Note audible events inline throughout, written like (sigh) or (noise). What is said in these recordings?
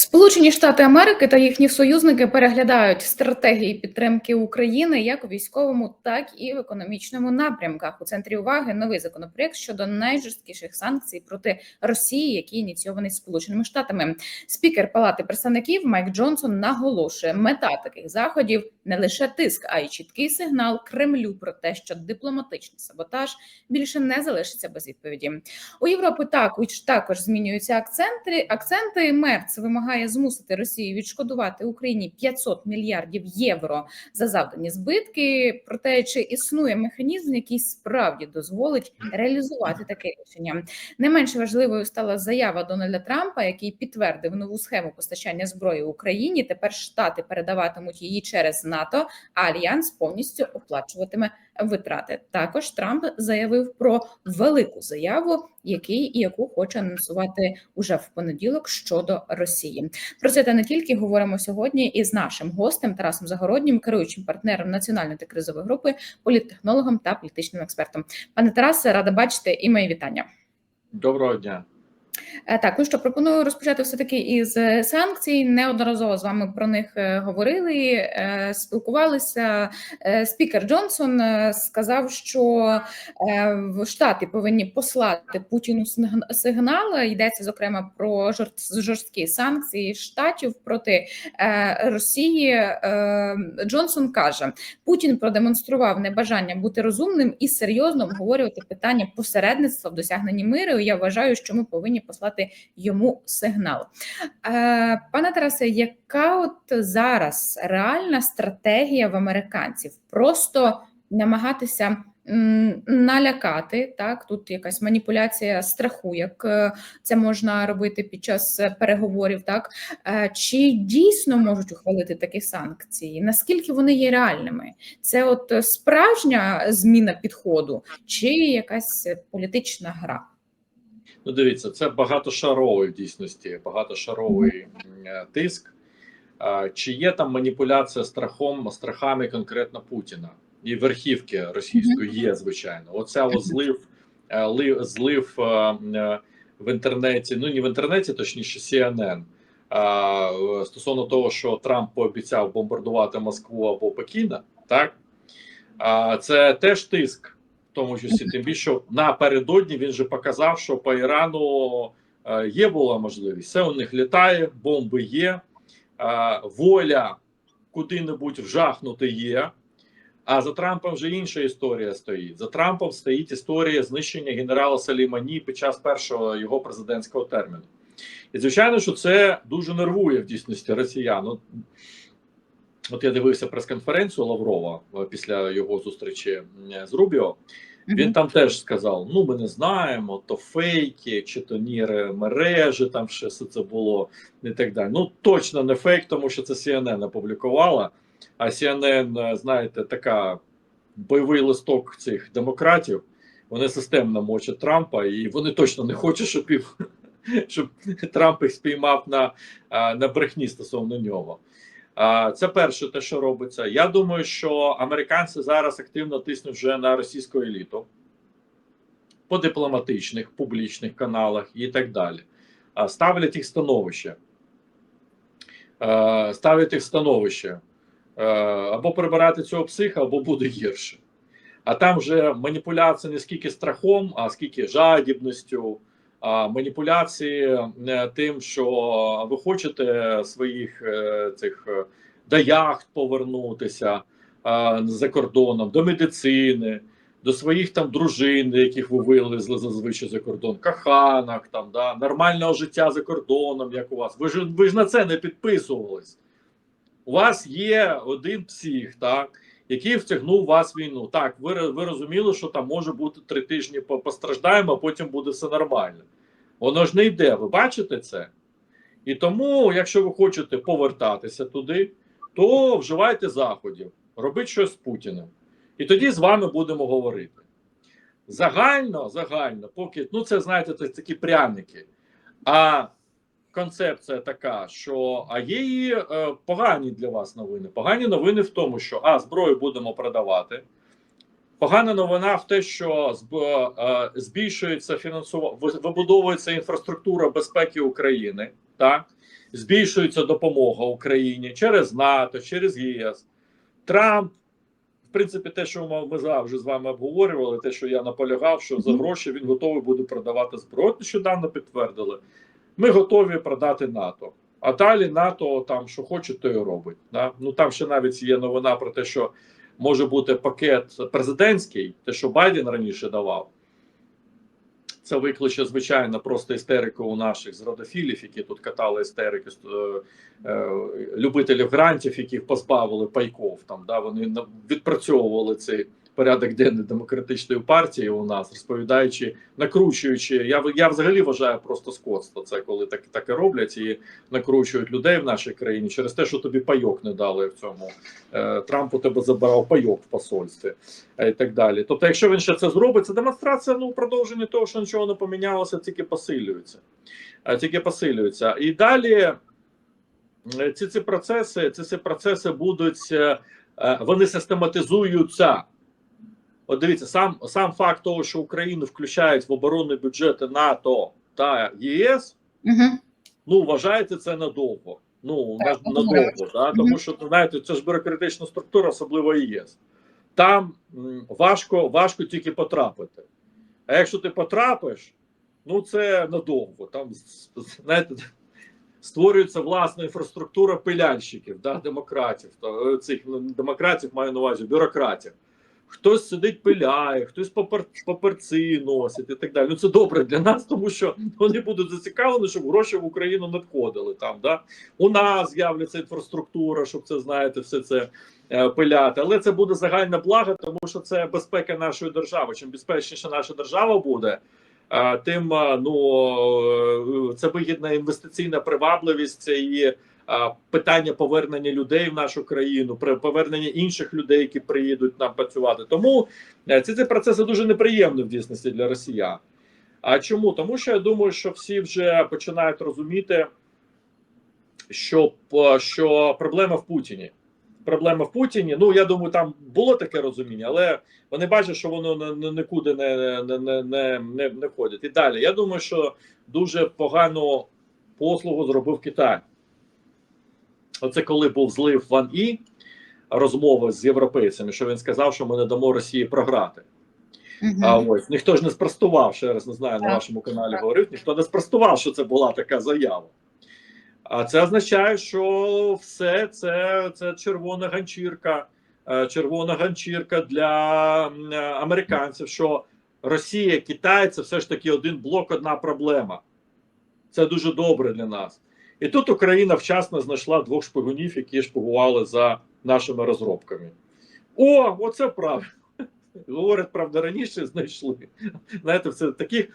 Сполучені Штати Америки та їхні союзники переглядають стратегії підтримки України як у військовому, так і в економічному напрямках. У центрі уваги новий законопроект щодо найжорсткіших санкцій проти Росії, який ініційований Сполученими Штатами. Спікер Палати представників Майк Джонсон наголошує, мета таких заходів не лише тиск, а й чіткий сигнал Кремлю про те, що дипломатичний саботаж більше не залишиться без відповіді. У Європи також також змінюються акценти. Акценти Мерц вимагає змусити Росію відшкодувати Україні 500 мільярдів євро за завдані збитки. Проте чи існує механізм, який справді дозволить реалізувати таке рішення? Не менш важливою стала заява Дональда Трампа, який підтвердив нову схему постачання зброї Україні. Тепер штати передаватимуть її через НАТО, а альянс повністю оплачуватиме витрати. Також Трамп заявив про велику заяву, який яку хоче анонсувати уже в понеділок щодо Росії. Про це та не тільки говоримо сьогодні із нашим гостем Тарасом Загороднім, керуючим партнером національної та кризової групи, політтехнологом та політичним експертом. Пане Тарасе, рада бачити і мої вітання. Доброго дня. Е, Так, ну що пропоную розпочати все таки із е, санкцій. Неодноразово з вами про них е, говорили, спілкувалися. Спікер Джонсон сказав, що штати повинні послати Путіну сигнал. Йдеться зокрема про жорст- жорсткі санкції штатів проти Росії. Джонсон каже, Путін продемонстрував небажання бути розумним і серйозно обговорювати питання посередництва в досягненні миру. Я вважаю, що ми повинні послати йому сигнал. Е, Пане Тарасе, яка от зараз реальна стратегія в американців? Просто намагатися налякати так. Тут якась маніпуляція страху, як е, це можна робити під час переговорів, так Е, чи дійсно можуть ухвалити такі санкції? Наскільки вони є реальними? Це от справжня зміна підходу, чи якась політична гра? Ну, дивіться, це багатошаровий в дійсності, багатошаровий е, тиск. Чи є там маніпуляція страхом, страхами конкретно Путіна і верхівки російської є, звичайно. Ось злив, е, злив е, в інтернеті, ну не в інтернеті, точніше, CNN, а, стосовно того, що Трамп пообіцяв бомбардувати Москву або Пекіна, так? Це теж тиск тому числі, тим більше напередодні він же показав, що по Ірану е, є була можливість. Все у них літає, бомби є, е, воля куди-небудь вжахнути є. А за Трампом вже інша історія стоїть. За Трампом стоїть історія знищення генерала Салімані під час першого його президентського терміну. І звичайно, що це дуже нервує в дійсності росіян. От, От я дивився прес-конференцію Лаврова е, після його зустрічі з Рубіо. Він там теж сказав: ну, ми не знаємо, то фейки, чи то ніри мережі, там ще все це було і так далі. Ну, точно не фейк, тому що це CNN опублікувала. А CNN, е, знаєте, така бойовий листок цих демократів. Вони системно мочать Трампа, і вони точно не хочуть, щоб їх, (laughs) щоб Трамп їх спіймав на, на брехні стосовно нього. Це перше, те, що робиться. Я думаю, що американці зараз активно тиснуть вже на російську еліту по дипломатичних, публічних каналах і так далі. Ставлять їх становище. Ставлять їх становище. Або прибирати цього психа, або буде гірше. А там вже маніпуляція не скільки страхом, а скільки жадібністю, маніпуляції е, тим, що ви хочете своїх е, цих е, до яхт повернутися за кордоном, до медицини, до своїх там дружин, яких ви вивезли зазвичай за кордон, каханок, там да нормального життя за кордоном, як у вас. Ви ж ви ж на це не підписувались. У вас є один псих, так який втягнув вас в війну. Так, ви, ви розуміли, що там може бути три тижні постраждаємо, а потім буде все нормально. Воно ж не йде, ви бачите це? І тому, якщо ви хочете повертатися туди, то вживайте заходів, робіть щось з Путіним. І тоді з вами будемо говорити. Загально, загально, поки, ну це знаєте, це такі пряники. А концепція така, що а є і е, погані для вас новини. Погані новини в тому, що а зброю будемо продавати. Погана новина в те, що зб, е, збільшується фінансування, вибудовується інфраструктура безпеки України. так збільшується допомога Україні через НАТО, через ЄС. Трамп, в принципі, те, що ми- завжди з вами обговорювали, те, що я наполягав, що за гроші він готовий буде продавати зброю. Нещодавно підтвердили. Ми готові продати НАТО. А далі НАТО там що хоче, то і робить. Да? Ну там ще навіть є новина про те, що може бути пакет президентський, те, що Байден раніше давав. Це викличе, звичайно, просто істерику у наших зрадофілів, які тут катали істерики, е, е, любителів грантів, яких позбавили пайков. Там да вони відпрацьовували цей порядок денний демократичної партії у нас, розповідаючи, накручуючи. Я я взагалі вважаю просто скотство. Це коли так таке роблять і накручують людей в нашій країні через те, що тобі пайок не дали в цьому. Е, Трамп у тебе забирав пайок в посольстві е, і так далі. Тобто, якщо він ще це зробить, це демонстрація ну продовження того, що нічого не помінялося, тільки посилюється. Е, Тільки посилюється. І далі ці ці процеси, ці, ці процеси будуть вони систематизуються. От дивіться, сам сам факт того, що Україну включають в оборонні бюджети НАТО та ЄС, Угу. ну вважаєте це надовго. Ну Так, ну, надовго, да? Мгм. тому що знаєте, це ж бюрократична структура, особливо ЄС. Там важко, важко тільки потрапити. А якщо ти потрапиш, ну це надовго. Там знаєте, створюється власна інфраструктура пиляльщиків, да, демократів, то, е, цих демократів маю на увазі, бюрократів. Хтось сидить пиляє, хтось папер, паперці носить і так далі. Ну це добре для нас, тому що вони будуть зацікавлені, щоб гроші в Україну надходили. Там да у нас з'являться інфраструктура, щоб це знаєте, все це е, пиляти. Але це буде загальне благо, тому що це безпека нашої держави. Чим безпечніша наша держава буде, е, тим е, ну е, це вигідна інвестиційна привабливість і питання повернення людей в нашу країну, повернення інших людей, які приїдуть нам працювати. Тому е, ці, ці процеси дуже неприємні в дійсності для росіян. А чому? Тому що я думаю, що всі вже починають розуміти, що, що проблема в Путіні. Проблема в Путіні. Ну я думаю, там було таке розуміння, але вони бачать, що воно нікуди не, не, не, не, не входить. І далі. Я думаю, що дуже погану послугу зробив Китай. Оце коли був злив Ван І розмови з європейцями, що він сказав, що ми не дамо Росії програти. А ось ніхто ж не спростував, ще раз не знаю, на Так. вашому каналі говорив, ніхто не спростував, що це була така заява. А це означає, що все це, це червона ганчірка, е, червона ганчірка для американців, що Росія, Китай це все ж таки один блок, одна проблема. Це дуже добре для нас. І тут Україна вчасно знайшла двох шпигунів, які шпигували за нашими розробками. О, оце правильно. Говорять, правда, раніше знайшли. Знаєте, це таких,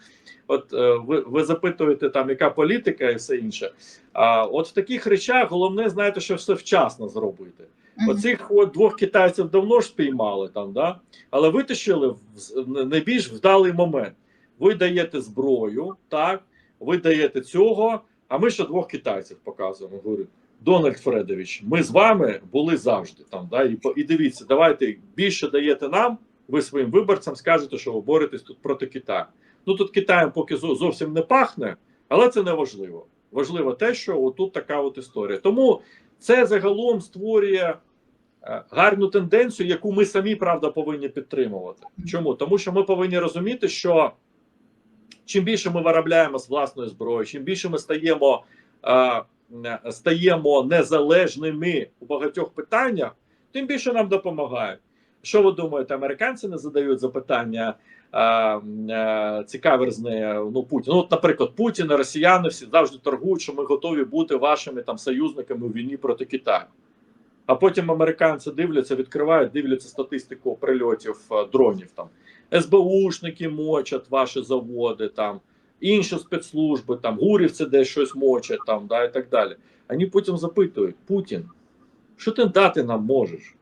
от е, ви, ви запитуєте, там, яка політика і все інше. А от в таких речах головне, знаєте, що все вчасно зробити. Оцих от двох китайців давно ж спіймали там, да? але витащили в найбільш вдалий момент. Ви даєте зброю, так, ви даєте цього, а ми ще двох китайців показуємо. Говорю, Дональд Фредович, ми з вами були завжди там. Да? І, і дивіться, давайте більше даєте нам, ви своїм виборцям скажете, що ви боретесь тут проти Китаю. Ну тут Китаєм поки зовсім не пахне, але це не важливо. Важливо те, що отут така от історія. Тому це загалом створює е, гарну тенденцію, яку ми самі правда повинні підтримувати. Чому? Тому що ми повинні розуміти, що чим більше ми виробляємо з власної зброї, чим більше ми стаємо, е, е, стаємо незалежними у багатьох питаннях, тим більше нам допомагають. Що ви думаєте, американці не задають запитання е, цікаверзне ну Путін? Ну, от, наприклад, Путін, і росіяни всі завжди торгують, що ми готові бути вашими там союзниками у війні проти Китаю. А потім американці дивляться, відкривають, дивляться статистику прильотів дронів. Там СБУшники мочать ваші заводи, там інші спецслужби, там гурівці десь щось мочать, там да і так далі. Вони потім запитують: Путін, що ти дати нам можеш?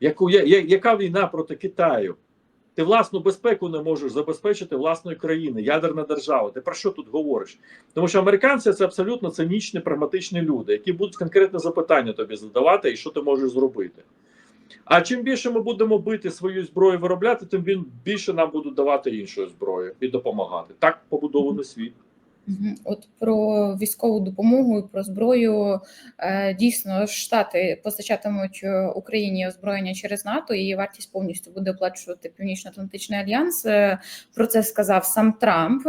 Яку я, я- яка війна проти Китаю? Ти власну безпеку не можеш забезпечити власної країни, ядерна держава. Ти про що тут говориш? Тому що американці це абсолютно цинічні, прагматичні люди, які будуть конкретне запитання тобі задавати, і що ти можеш зробити. А чим більше ми будемо бити свою зброю виробляти, тим він більше нам будуть давати іншої зброї і допомагати. Так побудований світ. От про військову допомогу і про зброю е, дійсно Штати постачатимуть е, Україні озброєння через НАТО. Її вартість повністю буде оплачувати Північно-Атлантичний альянс. Е, Про це сказав сам Трамп.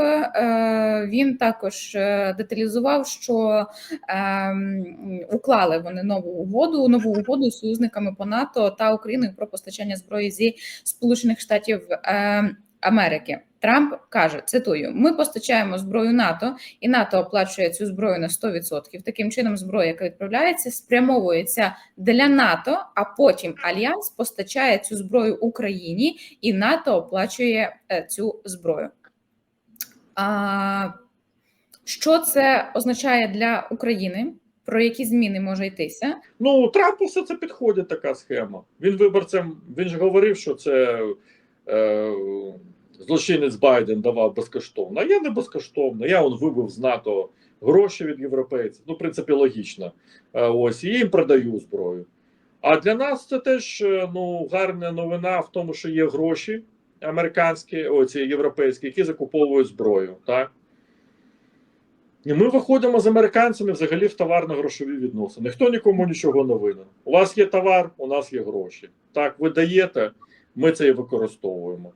Він також деталізував, що ем, уклали вони нову угоду, нову угоду з союзниками по НАТО та Україною про постачання зброї зі Сполучених Штатів. Америки Трамп каже: цитую: ми постачаємо зброю НАТО, і НАТО оплачує цю зброю на 100%. Таким чином, зброя, яка відправляється, спрямовується для НАТО, а потім Альянс постачає цю зброю Україні, і НАТО оплачує е, цю зброю. А, що це означає для України? Про які зміни може йтися? Ну, Трампу все це підходить така схема. Він виборцям, він ж говорив, що це е, злочинець Байден давав безкоштовно. А я не безкоштовно. Я он вибив з НАТО гроші від європейців. Ну, в принципі, логічно. Е, ось і їм продаю зброю. А для нас це теж е, ну, гарна новина в тому, що є гроші американські, оці європейські, які закуповують зброю. Так? І ми виходимо з американцями взагалі в товарно-грошові відносини. Ніхто нікому нічого не винен. У вас є товар, у нас є гроші. Так, ви даєте, ми це і використовуємо.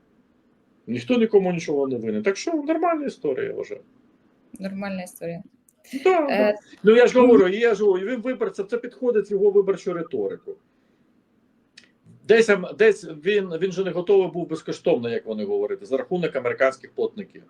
Ніхто нікому нічого не винен. Так що нормальна історія, вважаю. Нормальна історія. Да. Е, Ну я ж говорю, я ж говорю, він виборця, це підходить його виборчу риторику. Десь, десь він, він же не готовий був безкоштовно, як вони говорять, за рахунок американських платників.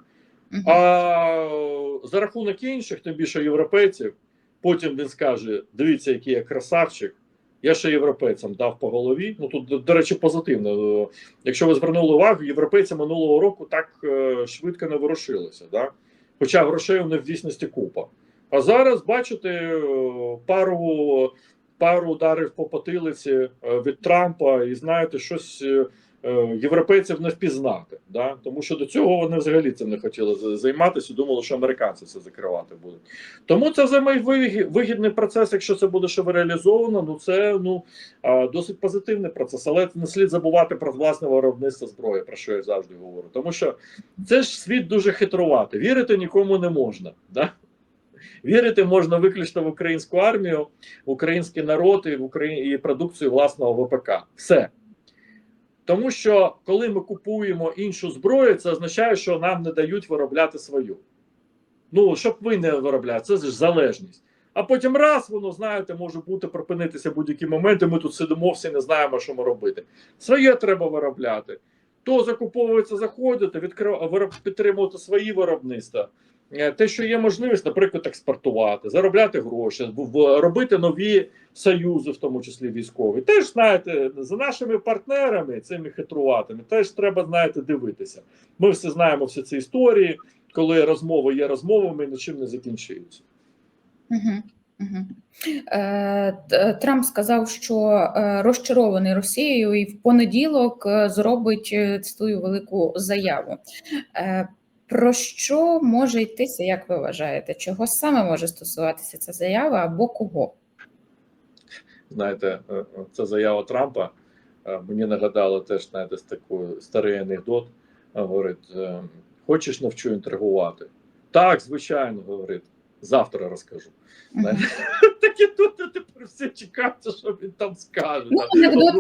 мгм. А за рахунок інших, тим більше європейців, потім він скаже: дивіться, який я красавчик. Я ще європейцям дав по голові. Ну тут, до, речі, позитивно. Е, Якщо ви звернули увагу, європейці минулого року так е, швидко не ворушилися. Да? Хоча грошей у них в дійсності купа. А зараз бачите е, пару, пару ударів по потилиці від Трампа, і знаєте, щось європейців не впізнати. Да? Тому що до цього вони взагалі цим не хотіли займатися, думали, що американці це закривати будуть. Тому це взаємовигідний процес, якщо це буде ще реалізовано, ну це ну досить позитивний процес. Але не слід забувати про власне виробництво зброї, про що я завжди говорю. Тому що це ж світ дуже хитрувати. Вірити нікому не можна. Да? Вірити можна виключно в українську армію, в український народ і в Україні і продукцію власного ВПК. Все. Тому що коли ми купуємо іншу зброю, це означає, що нам не дають виробляти свою. Ну, щоб ви не виробляли, це ж залежність. А потім раз воно, знаєте, може бути припинитися будь-які моменти. Ми тут сидимо, всі не знаємо, що ми робити. Своє треба виробляти. То закуповується, заходити, відкрив... вироб... підтримувати свої виробництва. Е, Те, що є можливість, наприклад, експортувати, заробляти гроші, робити нові союзи, в тому числі військові. Теж знаєте, за нашими партнерами, цими хитруватими, теж треба знаєте дивитися. Ми всі знаємо всі ці історії, коли розмови є розмовами, нічим не закінчуються. Е, Трамп сказав, що е, розчарований Росією і в понеділок зробить цитую велику заяву. Про що може йтися, як ви вважаєте? Чого саме може стосуватися ця заява або кого? Знаєте, е, е, це заява Трампа. е, Мені нагадало теж знаєте, з старий анекдот. Е, Говорить: хочеш навчу інтригувати? Так, звичайно, говорить. Завтра розкажу. (laughs) Так і тут тепер всі чекають, що він там скаже. Ну, Там. анекдоти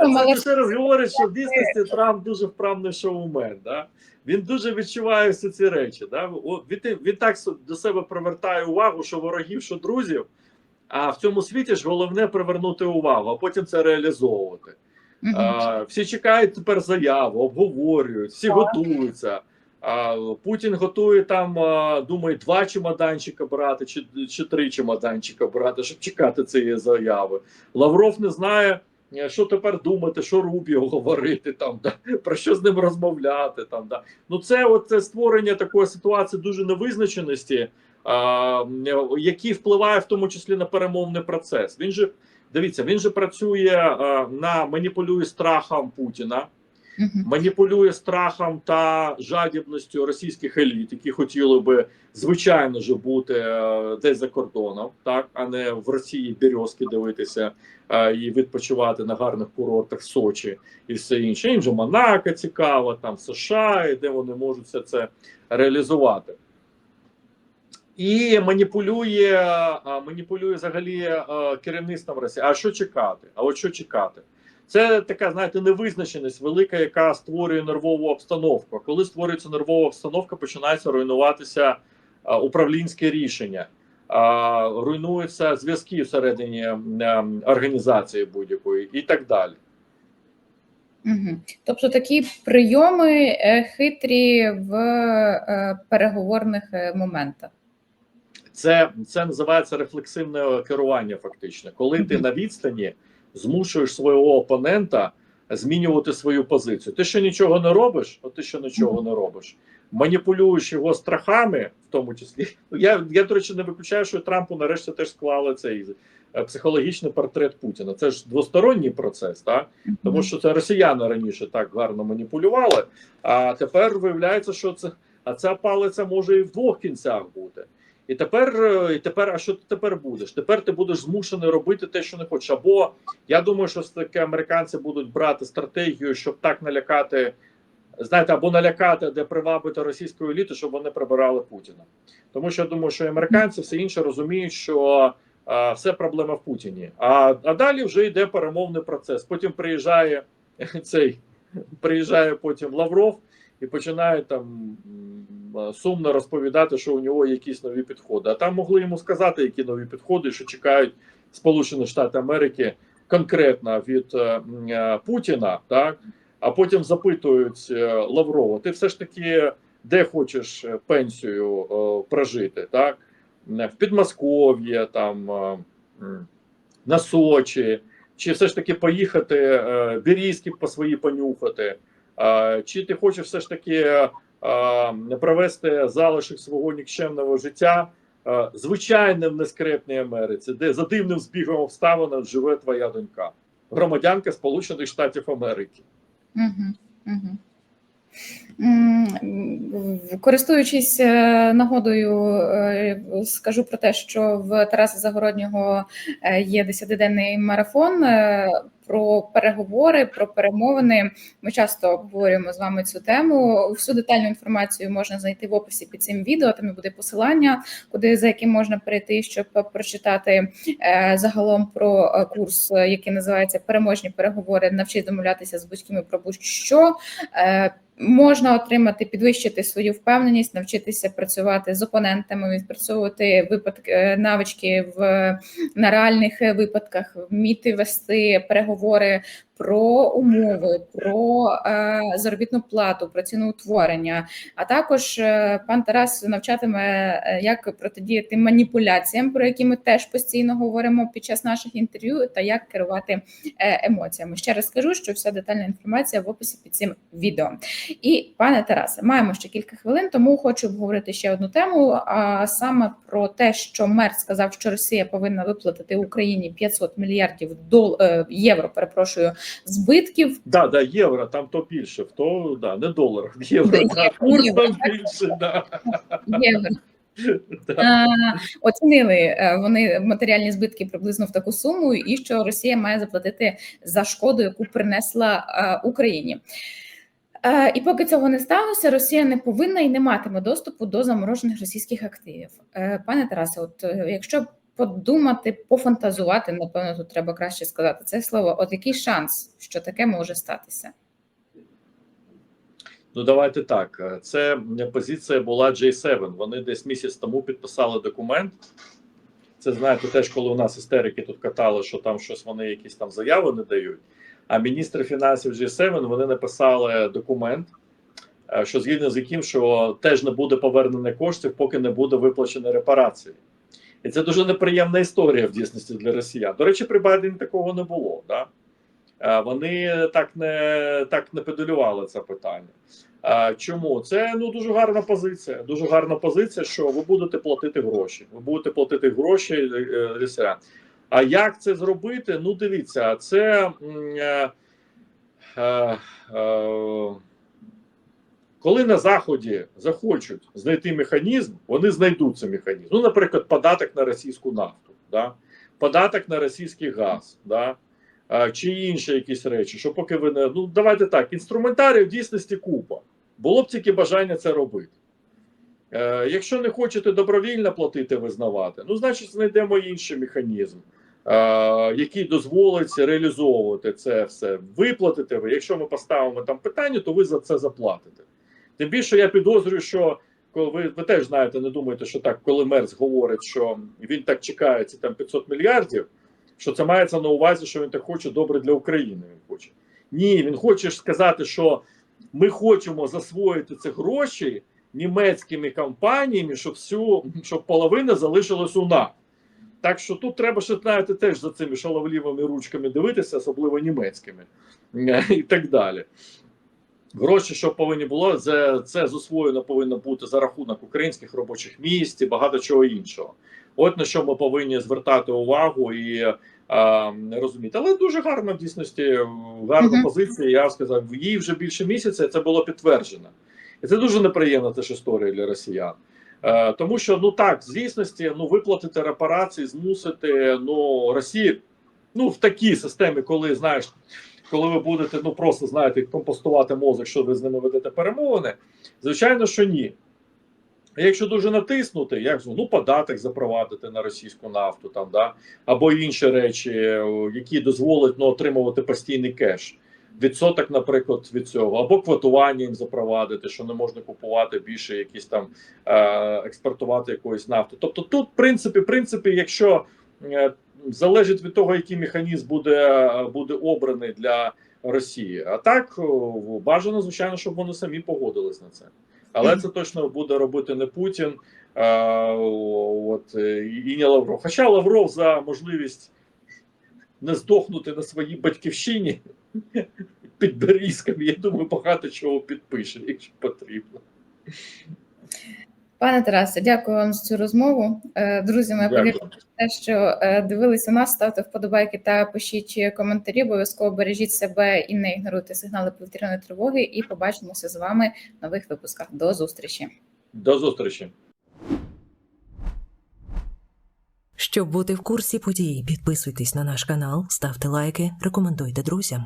А анекдотом, але Це ще раз говорить, що в дійсності Трамп дуже вправний шоумен. Да? Він дуже відчуває всі ці речі. Да? Він, він так до себе привертає увагу, що ворогів, що друзів. А в цьому світі ж головне привернути увагу, а потім це реалізовувати. Мгм. А, всі чекають тепер заяву, обговорюють, всі готуються. А, Путін готує там, а, думає, два чемоданчика брати чи, чи три чемоданчика брати, щоб чекати цієї заяви. Лавров не знає, що тепер думати, що Рубіо говорити, там, да, про що з ним розмовляти. Там, да. Ну, це, от, це створення такої ситуації дуже невизначеності, а, який впливає в тому числі на перемовний процес. Він же Дивіться, він же працює а, на маніпулює страхом Путіна. Маніпулює страхом та жадібністю російських еліт, які хотіли би звичайно ж бути е, десь за кордоном, так а не в Росії березки дивитися е, і відпочивати на гарних курортах Сочі і все інше. Їм же Монако цікаво, там США, і де вони можуть все це реалізувати. і маніпулює, маніпулює взагалі керівництвом Росії. А що чекати? А от що чекати? Це така, знаєте, невизначеність велика, яка створює нервову обстановку. Коли створюється нервова обстановка, починається руйнуватися а, управлінське рішення, а, руйнуються зв'язки всередині м, організації будь-якої і так далі. Угу. Тобто такі прийоми е, хитрі в е, переговорних е, моментах. Це, це називається рефлексивне керування, фактично, коли ти на відстані змушуєш свого опонента змінювати свою позицію. Ти що нічого не робиш, от ти що нічого не робиш. Маніпулюєш його страхами, в тому числі. Я, я до речі, не виключаю, що Трампу нарешті теж склали цей е, психологічний портрет Путіна. Це ж двосторонній процес, так? Тому що це росіяни раніше так гарно маніпулювали, а тепер виявляється, що це а ця палиця може і в двох кінцях бути. І тепер, е, і тепер, а що ти тепер будеш? Тепер ти будеш змушений робити те, що не хочеш. Або я думаю, що таке американці будуть брати стратегію, щоб так налякати, знаєте, або налякати, де привабити російську еліту, щоб вони прибирали Путіна. Тому що я думаю, що американці все інше розуміють, що а, все проблема в Путіні. А, а далі вже йде перемовний процес. Потім приїжджає (laughs) цей приїжджає потім Лавров і починає там сумно розповідати, що у нього якісь нові підходи. А там могли йому сказати, які нові підходи, що чекають Сполучені Штати Америки конкретно від е, е, Путіна, так а потім запитують е, Лаврова: ти все ж таки де хочеш пенсію прожити? Так в Підмосков'я, там на Сочі, чи все ж таки поїхати е, по свої понюхати, чи ти хочеш все ж таки е, провести залишок свого нікчемного життя е, звичайним нескрепній Америці, де за дивним збігом обставин живе твоя донька, громадянка Сполучених Штатів Америки. Користуючись е, нагодою, скажу про те, що в Тараса Загороднього є десятиденний марафон про переговори, про перемовини. Ми часто обговорюємо з вами цю тему. Всю детальну інформацію можна знайти в описі під цим відео. Там буде посилання, куди за яким можна перейти, щоб прочитати е, загалом про е, курс, е, який називається Переможні переговори. Навчись домовлятися з будь-ким про будь-що. Можна отримати, підвищити свою впевненість, навчитися працювати з опонентами, відпрацьовувати випадки навички в на реальних випадках, вміти вести переговори переговори про умови, про е, заробітну плату, про ціноутворення. А також е, пан Тарас навчатиме, е, як протидіяти маніпуляціям, про які ми теж постійно говоримо під час наших інтерв'ю, та як керувати емоціями. Ще раз скажу, що вся детальна інформація в описі під цим відео. І пане Тарасе, маємо ще кілька хвилин, тому хочу обговорити ще одну тему. А саме про те, що мер сказав, що Росія повинна виплатити Україні 500 мільярдів дол... євро. Перепрошую збитків. Да, да, євро, там то більше, то да, не доларах, євро, Да, курс євро. там більше, да. Євро. (laughs) Да. Оцінили е, вони матеріальні збитки приблизно в таку суму, і що Росія має заплатити за шкоду, яку принесла е, Україні. Е, І поки цього не сталося, Росія не повинна і не матиме доступу до заморожених російських активів. Пане Тарасе, от якщо подумати, пофантазувати, напевно, тут треба краще сказати це слово. От який шанс, що таке може статися? Ну, давайте так. Це позиція була J7. Вони десь місяць тому підписали документ. Це знаєте, теж коли у нас істерики тут катали, що там щось вони якісь там заяви не дають. А міністри фінансів G7 вони написали документ, е, що згідно з яким, що теж не буде повернення коштів, поки не буде виплачено репарації. І це дуже неприємна історія в дійсності для росіян. До речі, при Байдені такого не було. Да? Е, Вони так не так не педалювали це питання. Е, Чому це ну дуже гарна позиція? Дуже гарна позиція, що ви будете платити гроші. Ви будете платити гроші е, росіян. А як це зробити? Ну, дивіться, це е, е, е, коли на заході захочуть знайти механізм, вони знайдуть цей механізм. Ну, наприклад, податок на російську нафту, да? податок на російський газ, да? а, чи інші якісь речі, що поки ви не ну давайте так, інструментарій в дійсності купа. Було б тільки бажання це робити. Е, якщо не хочете добровільно платити, визнавати, ну значить знайдемо інший механізм, який дозволить реалізовувати це все. Виплатите ви. Якщо ми поставимо там питання, то ви за це заплатите. Тим більше я підозрюю, що коли ви, ви теж знаєте, не думаєте, що так, коли Мерц говорить, що він так чекає ці там 500 мільярдів, що це мається на увазі, що він так хоче добре для України. Він хоче. Ні, він хоче сказати, що ми хочемо засвоїти ці гроші німецькими компаніями, щоб всю щоб половина залишилась у нас. Так що тут треба ще знаєте, теж за цими шаловлівими ручками дивитися, особливо німецькими і так далі. Гроші, що повинні було, це, це засвоєно повинно бути за рахунок українських робочих місць і багато чого іншого. От на що ми повинні звертати увагу і а, розуміти. Але дуже гарна в дійсності, гарна Мгм. позиція. Я сказав, їй вже більше місяця це було підтверджено. І це дуже неприємна теж історія для росіян. Е, тому що ну так, з дійсності, ну виплатити репарації, змусити ну Росію ну в такій системі, коли знаєш, коли ви будете ну просто знаєте, компостувати мозок, що ви з ними ведете перемовини, звичайно, що ні. А Якщо дуже натиснути, як ну податок запровадити на російську нафту, там да або інші речі, які дозволять ну, отримувати постійний кеш, відсоток, наприклад, від цього, або квотування їм запровадити, що не можна купувати більше, якісь там е, експортувати якоїсь нафти. Тобто, тут, в принципі, в принципі, якщо е, залежить від того, який механізм буде, буде обраний для Росії, а так бажано, звичайно, щоб вони самі погодились на це. Але це точно буде робити не Путін, а, от е, і не Лавров. Хоча Лавров за можливість не здохнути на своїй батьківщині (laughs) під Берізками, я думаю, багато чого підпише, якщо потрібно. Пане Тарасе, дякую вам за цю розмову. Е, Друзі, ми повірте те, що е, дивилися нас, ставте вподобайки та пишіть коментарі. Обов'язково бережіть себе і не ігноруйте сигнали повітряної тривоги. І побачимося з вами в нових випусках. До зустрічі. До зустрічі. Щоб бути в курсі подій, підписуйтесь на наш канал, ставте лайки, рекомендуйте друзям.